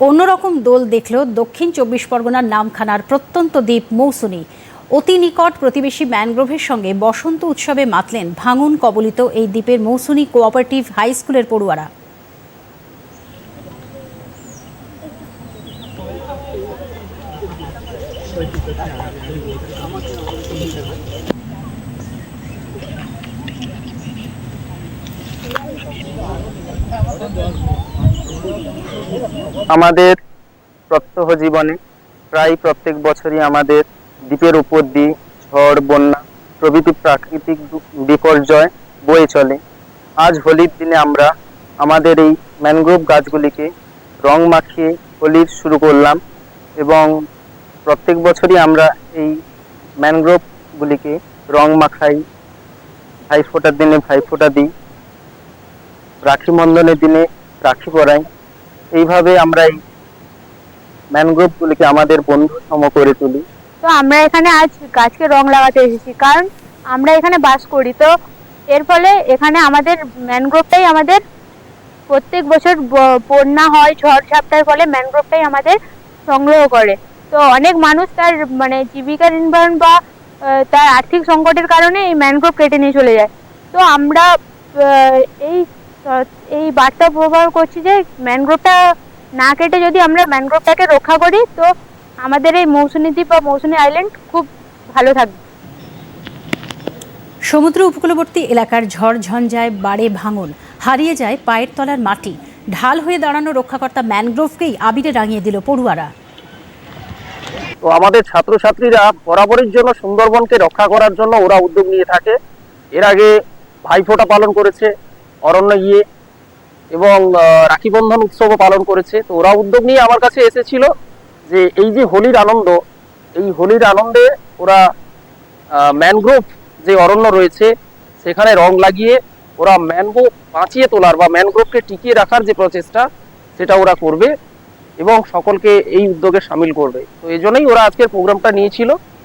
অন্যরকম দোল দেখল দক্ষিণ চব্বিশ পরগনার নামখানার প্রত্যন্ত দ্বীপ মৌসুনি। অতি নিকট প্রতিবেশী ম্যানগ্রোভের সঙ্গে বসন্ত উৎসবে মাতলেন ভাঙন কবলিত এই দ্বীপের মৌসুনি কোঅপারেটিভ হাই স্কুলের পড়ুয়ারা। আমাদের প্রত্যহ জীবনে, প্রায় প্রত্যেক বছরই আমাদের দ্বীপের উপর দিয়ে ঝড়, বন্যা, প্রভৃতি প্রাকৃতিক বিপর্যয় বয়ে চলে। আজ হোলির দিনে আমরা আমাদের এই ম্যানগ্রোভ গাছগুলিকে রং মাখিয়ে হোলির শুরু করলাম এবং প্রত্যেক বছরই আমরা এই ম্যানগ্রোভগুলিকে রং মাখাই। ভাইফোঁটার দিনে ভাইফোঁটা দিই। রাখি বন্ধনের দিনে রাখি পরাই এইভাবে আমরা এই ম্যানগ্রোভগুলিকে আমাদের বন্ধু সম করে তুলি। তো আমরা এখানে আজ গাছকে রং লাগাতে এসেছি, কারণ আমরা এখানে বাস করি। তো এর ফলে এখানে আমাদের ম্যানগ্রোভটাই আমাদের প্রত্যেক বছর বন্যা হয়, ঝড় ঝাপটার ফলে ম্যানগ্রোভটাই আমাদের সংগ্রহ করে। তো অনেক মানুষ তার মানে জীবিকা নির্বাহন বা তার আর্থিক সংকটের কারণে এই ম্যানগ্রোভ কেটে নিয়ে চলে যায়। তো আমরা এই আহ, এই বার্তা ব্যবহার করছি যে ম্যানগ্রোভটা না কেটে যদি আমরা ম্যানগ্রোভটাকে রক্ষা করি তো আমাদের এই মৌসুমী দ্বীপ বা মৌসুমী আইল্যান্ড খুব ভালো থাকবে। সমুদ্র উপকূলবর্তী এলাকার ঝড় ঝঞ্ঝায় বাড়ে ভাঙন হারিয়ে যায় পায়ের তলার মাটি ঢাল হয়ে দাঁড়ানো রক্ষাকর্তা ম্যানগ্রোভকেই আবিরে রাঙিয়ে দিল পড়ুয়ারা। তো আমাদের ছাত্রছাত্রীরা বরাবরের জন্য সুন্দরবনকে রক্ষা করার জন্য ওরা উদ্যোগ নিয়ে থাকে। এর আগে ভাইফোঁটা পালন করেছে অরণ্য গিয়ে এবং রাখি বন্ধন উৎসবও পালন করেছে। তো ওরা উদ্যোগ নিয়ে আমার কাছে এসেছিল যে এই যে হোলির আনন্দ, এই হোলির আনন্দে ওরা ম্যানগ্রোভ যে অরণ্য রয়েছে, সেখানে রং লাগিয়ে ওরা ম্যানগ্রোভ বাঁচিয়ে তোলার বা ম্যানগ্রোভকে টিকিয়ে রাখার যে প্রচেষ্টা, সেটা ওরা করবে এবং সকলকে এই উদ্যোগে সামিল করবে। তো এই জন্যই ওরা আজকের প্রোগ্রামটা নিয়েছিল।